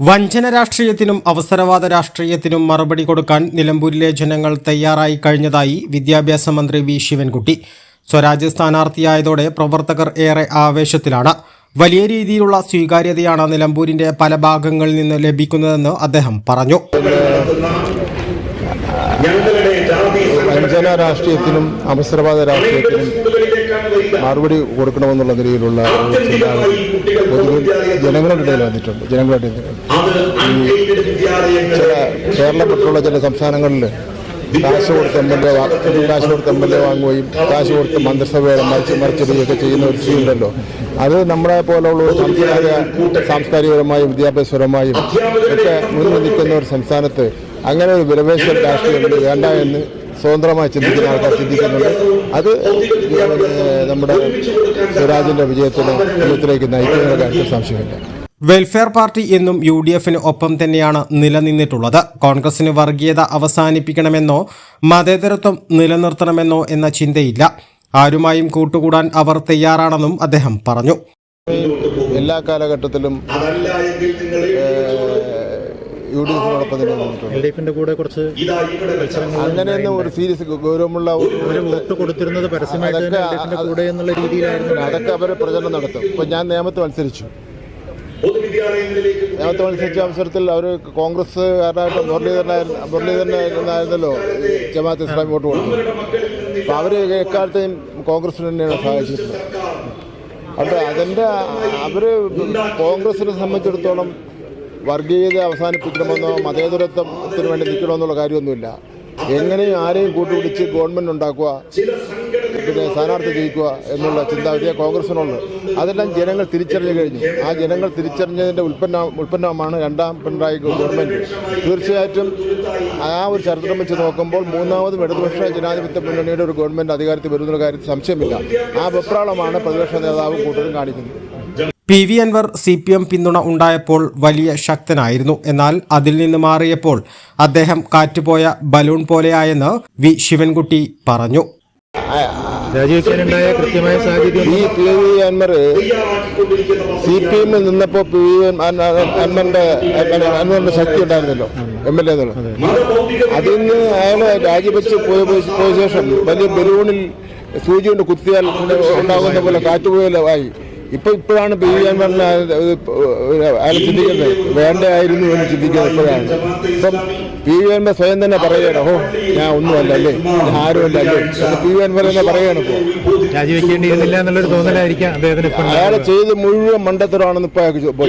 വഞ്ചന രാഷ്ട്രീയത്തിനും അവസരവാദ രാഷ്ട്രീയത്തിനും മറുപടി കൊടുക്കാൻ നിലമ്പൂരിലെ ജനങ്ങൾ തയ്യാറായി കഴിഞ്ഞതായി വിദ്യാഭ്യാസ മന്ത്രി വി ശിവൻകുട്ടി. സ്വരാജ്യ സ്ഥാനാർത്ഥിയായതോടെ പ്രവർത്തകർ ഏറെ ആവേശത്തിലാണ്. വലിയ രീതിയിലുള്ള സ്വീകാര്യതയാണ് നിലമ്പൂരിന്റെ പല ഭാഗങ്ങളിൽ നിന്ന് ലഭിക്കുന്നതെന്ന് അദ്ദേഹം പറഞ്ഞു. വഞ്ചന രാഷ്ട്രീയത്തിനും അവസരവാദ രാഷ്ട്രീയത്തിനും മറുപടി കൊടുക്കണമെന്നുള്ള നിലയിലുള്ള പൊതുവിൽ ജനങ്ങളുടെ ഇടയിൽ വന്നിട്ടുണ്ട്. ജനങ്ങളുടെ ചില കേരളം മറ്റുള്ള ചില സംസ്ഥാനങ്ങളിൽ കാശ് കൊടുത്ത് എം എൽ എ കാശ് കൊടുത്ത് എം എൽ എ വാങ്ങുകയും കാശ് കൊടുത്ത് മന്ത്രിസഭയുടെ മറിച്ച് മറിച്ചിടുകയൊക്കെ ചെയ്യുന്ന ഒരു സ്ഥിതി അത് നമ്മളെ പോലുള്ള ഒരു സാംസ്കാരിക സാംസ്കാരികപരമായും വിദ്യാഭ്യാസപരമായും ഒക്കെ മുന്നിൽ നിൽക്കുന്ന ഒരു സംസ്ഥാനത്ത് അങ്ങനെ ഒരു വിലപേശ രാഷ്ട്രീയം വേണ്ട എന്ന് സ്വതന്ത്രമായി ചിന്തിക്കുന്ന ആൾക്കാർ ചിന്തിക്കുന്നുണ്ട്. അത് നമ്മുടെ സ്വരാജിന്റെ വിജയത്തിന് വിജയത്തിലേക്ക് നയിക്കുന്ന കാര്യത്തിൽ സംശയമില്ല. വെൽഫെയർ പാർട്ടി എന്നും യു ഡി എഫിന് ഒപ്പം തന്നെയാണ് നിലനിന്നിട്ടുള്ളത്. കോൺഗ്രസിന് വർഗീയത അവസാനിപ്പിക്കണമെന്നോ മതേതരത്വം നിലനിർത്തണമെന്നോ എന്ന ചിന്തയില്ല. ആരുമായും കൂട്ടുകൂടാൻ അവർ തയ്യാറാണെന്നും അദ്ദേഹം പറഞ്ഞു. എല്ലാ കാലഘട്ടത്തിലും യു ഡി എഫിനോടൊപ്പം തന്നെ നിന്നിട്ടുണ്ട്. കൂടെ കുറച്ച് അങ്ങനെയൊന്നും ഒരു സീരിയസ് ഗൗരവമുള്ള ഒരു വോട്ട് കൊടുത്തിരുന്നത് പരസ്യമായിട്ട് കൂടെ എന്നുള്ള രീതിയിലായിരുന്നു. അതൊക്കെ അവർ പ്രചരണം നടത്തും. ഇപ്പൊ ഞാൻ നിയമത്തെ മത്സരിച്ചു. നിയമത്തെ മത്സരിച്ച അവസരത്തിൽ അവർ കോൺഗ്രസ് കാരനായിട്ട് മുരളീധരനായിരുന്നു മുരളീധരനായിരുന്നല്ലോ ജമാഅത്ത് ഇസ്ലാമി വോട്ട് കൊടുത്തു. അപ്പൊ അവർ എക്കാലത്തെയും കോൺഗ്രസിന് തന്നെയാണ് സഹായിച്ചിട്ടുള്ളത്. അപ്പൊ അതിന്റെ അവർ കോൺഗ്രസിനെ സംബന്ധിച്ചിടത്തോളം വർഗീയത അവസാനിപ്പിക്കണമെന്നോ മതേതരത്വത്തിന് വേണ്ടി നിൽക്കണമെന്നുള്ള കാര്യമൊന്നുമില്ല. എങ്ങനെയും ആരെയും കൂട്ടുപിടിച്ച് ഗവൺമെന്റ് ഉണ്ടാക്കുക പിന്നെ സ്ഥാനാർത്ഥി ജയിക്കുക എന്നുള്ള ചിന്താഗതിയെ കോൺഗ്രസിനുള്ളത്. അതെല്ലാം ജനങ്ങൾ തിരിച്ചറിഞ്ഞു കഴിഞ്ഞു. ആ ജനങ്ങൾ തിരിച്ചറിഞ്ഞതിന്റെ ഉൽപ്പന്ന ഉൽപ്പന്നമാണ് രണ്ടാം പിണറായി ഗവൺമെന്റ് തീർച്ചയായിട്ടും ആ ഒരു ചരിത്രം വെച്ച് നോക്കുമ്പോൾ മൂന്നാമതും ഇടതുപക്ഷ ജനാധിപത്യ മുന്നണിയുടെ ഒരു ഗവൺമെന്റ് അധികാരത്തിൽ വരുന്ന കാര്യത്തിൽ സംശയമില്ല. ആ വെപ്രാളമാണ് പ്രതിപക്ഷ നേതാവ് കൂട്ടരും കാണിക്കുന്നത്. P V Anvar C P M പിന്തുണ ഉണ്ടായപ്പോൾ വലിയ ശക്തനായിരുന്നു. എന്നാൽ അതിൽ നിന്ന് മാറിയപ്പോൾ അദ്ദേഹം കാറ്റുപോയ ബലൂൺ പോലെയായെന്ന് വി ശിവൻകുട്ടി പറഞ്ഞു. രാജിവെക്കാനുണ്ടായ കൃത്യമായ സാഹചര്യം ഈ P V Anvar C P എമ്മിൽ നിന്നപ്പോൾ പി വി അൻവറിന്റെ അൻവറിന്റെ ശക്തി ഉണ്ടായിരുന്നല്ലോ എം എൽ എ അതിൽ നിന്ന് അയാൾ രാജിവെച്ച് പോയ പോയ ശേഷം വലിയ ബലൂണിൽ സൂചി കൊണ്ട് കുത്തിയാൽ ഉണ്ടാകുന്ന പോലെ കാറ്റുപോയലായി ഇപ്പൊ ഇപ്പോഴാണ് പി വി അൻവറിനെ അയാൾ ചിന്തിക്കുന്നത്. വേണ്ടായിരുന്നു എന്ന് ചിന്തിക്കുന്നത് ഇപ്പോഴാണ്. ഇപ്പം പി വി അൻവർ സ്വയം തന്നെ പറയുകയാണ് ഓ ഞാൻ ഒന്നുമല്ല അല്ലേ ഞാൻ ആരുമല്ല അല്ലേ പി വി അൻവർ തന്നെ പറയുകയാണ് ഇപ്പോൾ രാജിവെക്കേണ്ടിയിരുന്നില്ല എന്നുള്ളൊരു തോന്നലായിരിക്കാം അദ്ദേഹത്തിന് അയാൾ ചെയ്ത് മുഴുവൻ മണ്ടത്തരമാണെന്ന് ഇപ്പൊ